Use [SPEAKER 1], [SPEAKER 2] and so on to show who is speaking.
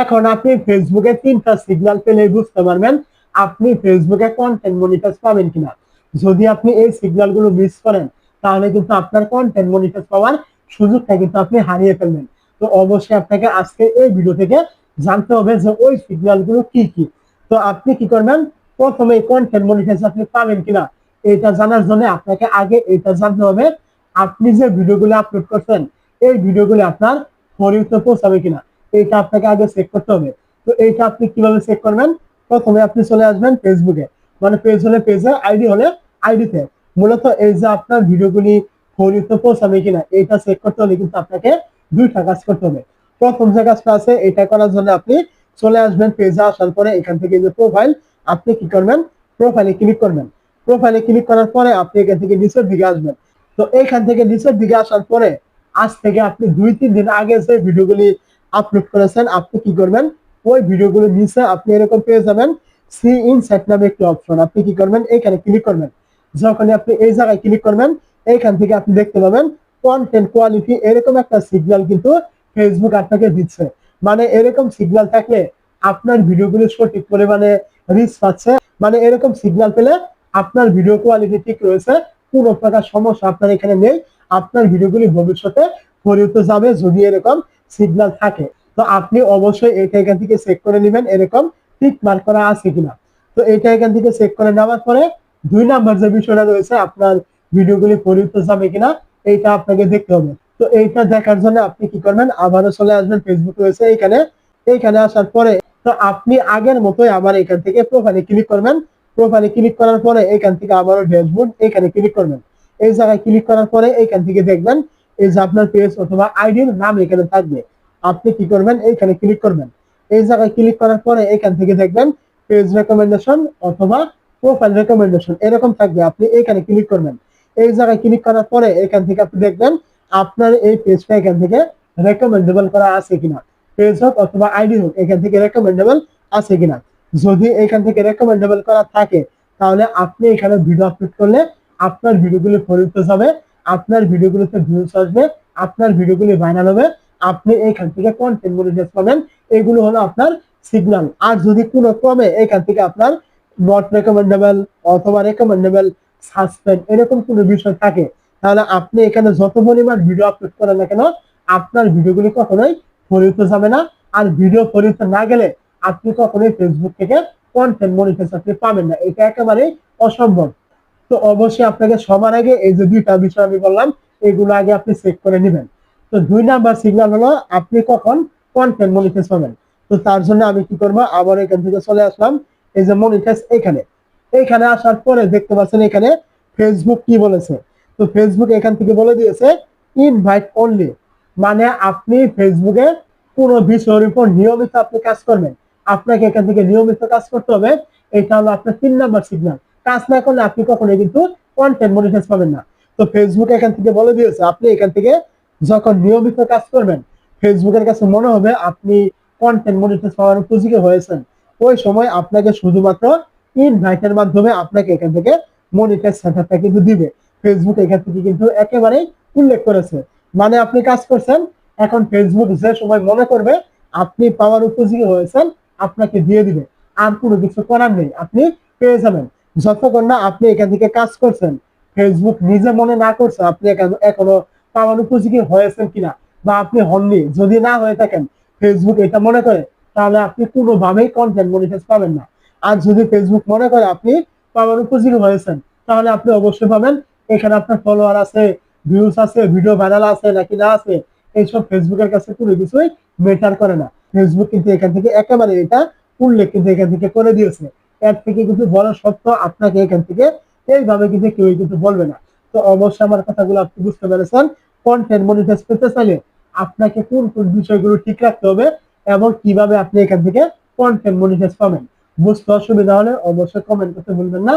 [SPEAKER 1] এখন আপনি ফেসবুকে তিনটা সিগন্যাল পেলে বুঝতে পারবেন আপনি ফেসবুকে কন্টেন্ট মনিটাইজ পাবেন কিনা। যদি আপনি এই সিগন্যালগুলো মিস করেন, তাহলে কিন্তু আপনার কন্টেন্ট মনিটাইজ পাওয়ার সুযোগটা কিন্তু আপনি হারিয়ে ফেলবেন। তো অবশ্যই আপনাকে আজকে এই ভিডিও থেকে জানতে হবে যে ওই সিগন্যালগুলো কি কি। তো আপনি কি করবেন? প্রথমে কন্টেন্ট মনিটাইজ আপনি পাবেন কিনা, এটা জানার জন্য আপনাকে আগে এটা জানতে হবে, আপনি যে ভিডিওগুলো আপলোড করছেন, এই ভিডিওগুলো আপনার ফরিতে পৌঁছাবে কিনা। এটা আপনাকে আগে চেক করতে হবে। তো এইটা আপনি কীভাবে চেক করবেন? প্রথমে আপনি চলে আসবেন ফেসবুকে মানে পেজ হলে পেজে আইডি হলে আইডিতে মূলত এই যে আপনার ভিডিওগুলি ফরিতে পৌঁছাবে কিনা এটা চেক করতে হলে কিন্তু আপনাকে দুইটা কাজ করতে হবে। প্রথম যে কাজটা আছে, এটা করার জন্য আপনি চলে আসবেন পেজে আসার পরে এখান থেকে যে প্রোফাইল আপনি কি করবেন? প্রোফাইলে ক্লিক করবেন। প্রোফাইলে ক্লিক করার পরে আপনি এখান থেকে নিচের দিকে আসবেন। তো এইখান থেকে নিচের দিকে আসার পরে আজ থেকে আপনি দুই, তিন দিন আগে যে ভিডিওগুলি আপলোড করেছেন, আপনি কি করবেন? ওই ভিডিওগুলো নিচে আপনি এরকম পেয়ে যাবেন। সি ইন সেট নামে একটি অপশন আপনি কি করবেন? এখানে ক্লিক করবেন। যখন আপনি এই জায়গায় ক্লিক করবেন, এইখান থেকে আপনি দেখতে পাবেন কন্টেন্ট কোয়ালিটি এরকম একটা সিগন্যাল কিন্তু ফেসবুক আপনাকে দিচ্ছে। মানে এরকম সিগন্যাল থাকলে আপনার ভিডিওগুলো সঠিক পরিমাণে রিচ পাচ্ছে। মানে এরকম সিগন্যাল পেলে আপনার ভিডিও কোয়ালিটি ঠিক রয়েছে। কোনো প্রকার সমস্যা আপনার এখানে নেই। আপনার ভিডিওগুলি ভবিষ্যতে ফরিতে যাবে। যদি এরকম সিগন্যাল থাকে। তো আপনি অবশ্যই এটা এখান থেকে চেক করে নেবেন এরকম টিক মার্ক করা আছে কিনা। তো এটা এখান থেকে চেক করে নেওয়ার পরে দুই নাম্বার যে বিষয়টা রয়েছে, আপনার ভিডিওগুলি ফরিতে যাবে কিনা, এইটা আপনাকে দেখতে হবে। তো এইটা দেখার জন্য আপনি কি করবেন, আবারও চলে আসবেন ফেসবুক রয়েছে এইখানে। এইখানে আসার পরে, তো আপনি আগের মতোই আবার এখান থেকে প্রোফাইলে ক্লিক করবেন। প্রোফাইলে ক্লিক করার পরে এখান থেকে আবারও ড্যাশবোর্ড এখানে ক্লিক করবেন। এই জায়গায় ক্লিক করার পরে এখান থেকে দেখবেন এই যে আপনার পেজ অথবা আইডির নাম এখানে থাকবে। আপনি কি করবেন? এইখানে ক্লিক করবেন। এই জায়গায় ক্লিক করার পরে এখান থেকে দেখবেন পেজ রেকমেন্ডেশন অথবা প্রোফাইল রেকমেন্ডেশন এরকম থাকবে। আপনি এখানে ক্লিক করবেন। এই জায়গায় ক্লিক করার পরে এখান থেকে আপনি দেখবেন আপনার এই পেজটা এখান থেকে রেকমেন্ডেবল করা আছে কিনা। পেজ হোক অথবা আইডি হোক, এখান থেকে রেকমেন্ডেবল আছে কিনা। যদি এখান থেকে রেকমেন্ডেবল করা থাকে, তাহলে আপনি এখানে ভিডিও আপলোড করলে আপনার ভিডিওগুলি ফরিতে যাবে। আপনার ভিডিওগুলোতে ভিউজ আসবে, আপনার ভিডিওগুলি ভাইরাল হবে, আপনি এইখান থেকে কন্টেন্ট মনিটাইজ পাবেন। এগুলো হলো আপনার সিগন্যাল আর যদি কোনো ক্রমে এখান থেকে আপনার নট রেকমেন্ডেবল অথবা রেকমেন্ডেবল সাসপেন্ড এরকম কোনো বিষয় থাকে, তাহলে আপনি এখানে যত পরিমাণ ভিডিও আপলোড করেন না কেন, আপনার ভিডিওগুলি কখনোই ফরিতে যাবে না। আর ভিডিও ফরিতে না গেলে আপনি কখনোই ফেসবুক থেকে কন্টেন্ট মনিটাইজ আপনি পাবেন না। এটা একেবারেই অসম্ভব। তো অবশ্যই আপনাকে সবার আগে এই যে দুইটা বিষয় আমি বললাম, এগুলো আগে আপনি চেক করে নেবেন। তো দুই নাম্বার সিগন্যাল হলো, আপনি কখন কন্টেন্ট মনিটাইজ পাবেন। তো তার জন্য আমি কি করব, আবার এখান থেকে চলে আসলাম, এই যে মনিটাইজ এখানে। এখানে আসার পরে দেখতে পাচ্ছেন এখানে ফেসবুক কি বলেছে? তো ফেসবুক এখান থেকে বলে দিয়েছে ইনভাইট অনলি মানে আপনি ফেসবুকে কোনো বিষয়ের উপর নিয়মিত আপনি কাজ করবেন। আপনাকে এখান থেকে নিয়মিত কাজ করতে হবে, এটা হলো আপনার তিন নাম্বার সিগন্যাল কাজ না করলে আপনি কখনোই কিন্তু কন্টেন্ট মনিটাইজ পাবেন না। তো ফেসবুক এখান থেকে বলে দিয়েছে, আপনি এখান থেকে যখন নিয়মিত কাজ করবেন ফেসবুকের কাছে মনে হবে আপনি কন্টেন্ট মনিটাইজ পাওয়ার উপযোগী হয়েছেন। ওই সময় আপনাকে শুধুমাত্র ইনভাইটের মাধ্যমে আপনাকে এখান থেকে মনিটাইজ সেন্টারটা কিন্তু দিবে। ফেসবুক এখান থেকে কিন্তু একেবারেই উল্লেখ করেছে। মানে আপনি কাজ করছেন, এখন ফেসবুক যে সময় মনে করবে আপনি পাওয়ার উপযোগী হয়েছেন, আপনাকে দিয়ে দিবে। আর কোনো কিছু করার নেই, আপনি পেয়ে যাবেন। যতক্ষণ না আপনি এখান থেকে কাজ করছেন ফেসবুক নিজে মনে না করছে আপনি এখানে- পাওয়ার উপযোগী হয়েছেন কিনা বা আপনি হননি, যদি না হয়ে থাকেন ফেসবুক এটা মনে করে, তাহলে আপনি কোনোভাবেই কন্টেন্ট মনিটাইজ পাবেন না। আর যদি ফেসবুক মনে করে আপনি পাওয়ার উপযোগী হয়েছেন, তাহলে আপনি অবশ্যই পাবেন। এখানে আপনার ফলোয়ার আছে ভিউজ আছে ভিডিও ভাইরাল আছে নাকি না আছে, এইসব ফেসবুকের কাছে কোনো কিছুই মেটার করে না। ফেসবুক কিন্তু এখান থেকে একেবারে এটা উল্লেখ কিন্তু এখান থেকে করে দিয়েছে। এর থেকে কিছু বলা সত্য আপনাকে এখান থেকে এইভাবে কিন্তু কেউ কিন্তু বলবে না। তো অবশ্যই আমার কথাগুলো আপনি বুঝতে পেরেছেন। কন্টেন্ট মনিটাইজ পেতে চাইলে আপনাকে কোন কোন বিষয়গুলো ঠিক রাখতে হবে এবং কীভাবে আপনি এখান থেকে কন্টেন্ট মনিটাইজ পাবেন। বুঝতে অসুবিধা হলে অবশ্যই কমেন্ট করতে ভুলবেন না।